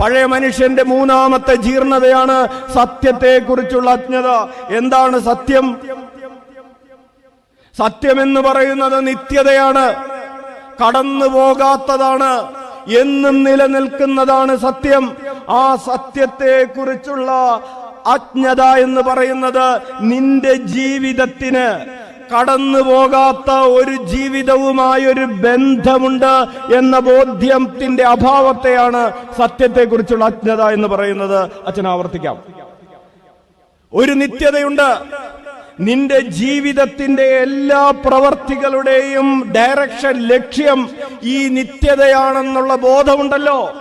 പഴയ മനുഷ്യന്റെ മൂന്നാമത്തെ ജീർണതയാണ് സത്യത്തെക്കുറിച്ചുള്ള അജ്ഞത. എന്താണ് സത്യം? സത്യമെന്ന് പറയുന്നത് നിത്യതയാണ്. കടന്നു പോകാത്തതാണ്. എന്നും നിലനിൽക്കുന്നതാണ് സത്യം. ആ സത്യത്തെ കുറിച്ചുള്ള അജ്ഞത എന്ന് പറയുന്നത് നിന്റെ ജീവിതത്തിന് കടന്നു പോകാത്ത ഒരു ജീവിതവുമായൊരു ബന്ധമുണ്ട് എന്ന ബോധ്യത്തിന്റെ അഭാവത്തെയാണ് സത്യത്തെക്കുറിച്ചുള്ള അജ്ഞത എന്ന് പറയുന്നത്. അച്ഛൻ ആവർത്തിക്കാം. ഒരു നിത്യതയുണ്ട്. നിന്റെ ജീവിതത്തിന്റെ എല്ലാ പ്രവർത്തികളുടെയും ഡയറക്ഷൻ ലക്ഷ്യം ഈ നിത്യതയാണെന്നുള്ള ബോധമുണ്ടല്ലോ.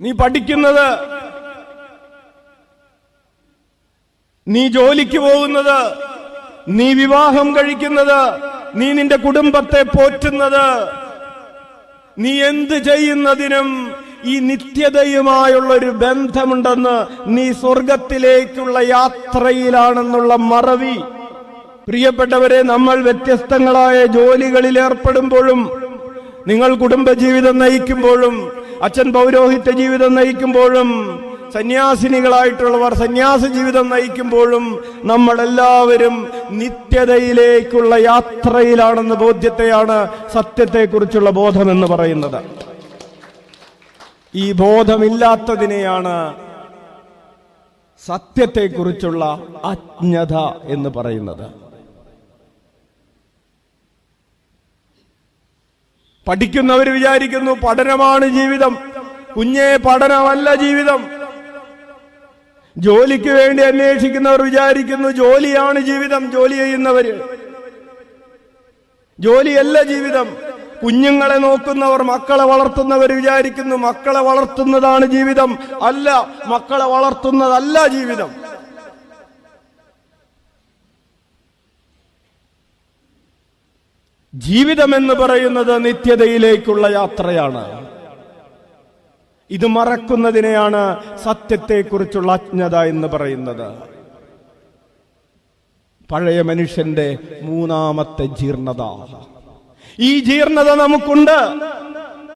നീ പഠിക്കുന്നത് നീ ജോലിക്ക് പോകുന്നത് നീ വിവാഹം കഴിക്കുന്നത് നീ നിന്റെ കുടുംബത്തെ പോറ്റുന്നത്. നീ എന്ത് ചെയ്യുന്നതിനും ഈ നിത്യതയുമായുള്ള ഒരു ബന്ധമുണ്ടെന്ന് നീ സ്വർഗത്തിലേക്കുള്ള യാത്രയിലാണെന്നുള്ള മറവി. പ്രിയപ്പെട്ടവരെ നമ്മൾ വ്യത്യസ്തങ്ങളായ ജോലികളിൽ ഏർപ്പെടുമ്പോഴും നിങ്ങൾ കുടുംബജീവിതം നയിക്കുമ്പോഴും അച്ഛൻ പൗരോഹിത്യ ജീവിതം നയിക്കുമ്പോഴും സന്യാസിനികളായിട്ടുള്ളവർ സന്യാസ ജീവിതം നയിക്കുമ്പോഴും നമ്മളെല്ലാവരും നിത്യതയിലേക്കുള്ള യാത്രയിലാണെന്ന ബോധ്യത്തെയാണ് സത്യത്തെക്കുറിച്ചുള്ള ബോധം എന്ന് പറയുന്നത്. ഈ ബോധമില്ലാത്തതിനെയാണ് സത്യത്തെക്കുറിച്ചുള്ള അജ്ഞത എന്ന് പറയുന്നത്. പഠിക്കുന്നവർ വിചാരിക്കുന്നു പഠനമാണ് ജീവിതം. കുഞ്ഞേ പഠനമല്ല ജീവിതം. ജോലിക്ക് വേണ്ടി അന്വേഷിക്കുന്നവർ വിചാരിക്കുന്നു ജോലിയാണ് ജീവിതം ജോലി ചെയ്യുന്നവര്. ജോലിയല്ല ജീവിതം. കുഞ്ഞുങ്ങളെ നോക്കുന്നവർ മക്കളെ വളർത്തുന്നവർ വിചാരിക്കുന്നു മക്കളെ വളർത്തുന്നതാണ് ജീവിതം. അല്ല മക്കളെ വളർത്തുന്നതല്ല ജീവിതം. ജീവിതം എന്ന് പറയുന്നത് നിത്യതയിലേക്കുള്ള യാത്രയാണ്. ഇത് മറക്കുന്നതിനെയാണ് സത്യത്തെക്കുറിച്ചുള്ള അജ്ഞത എന്ന് പറയുന്നത്. പഴയ മനുഷ്യന്റെ മൂന്നാമത്തെ ജീർണത. ഈ ജീർണത നമുക്കുണ്ട്.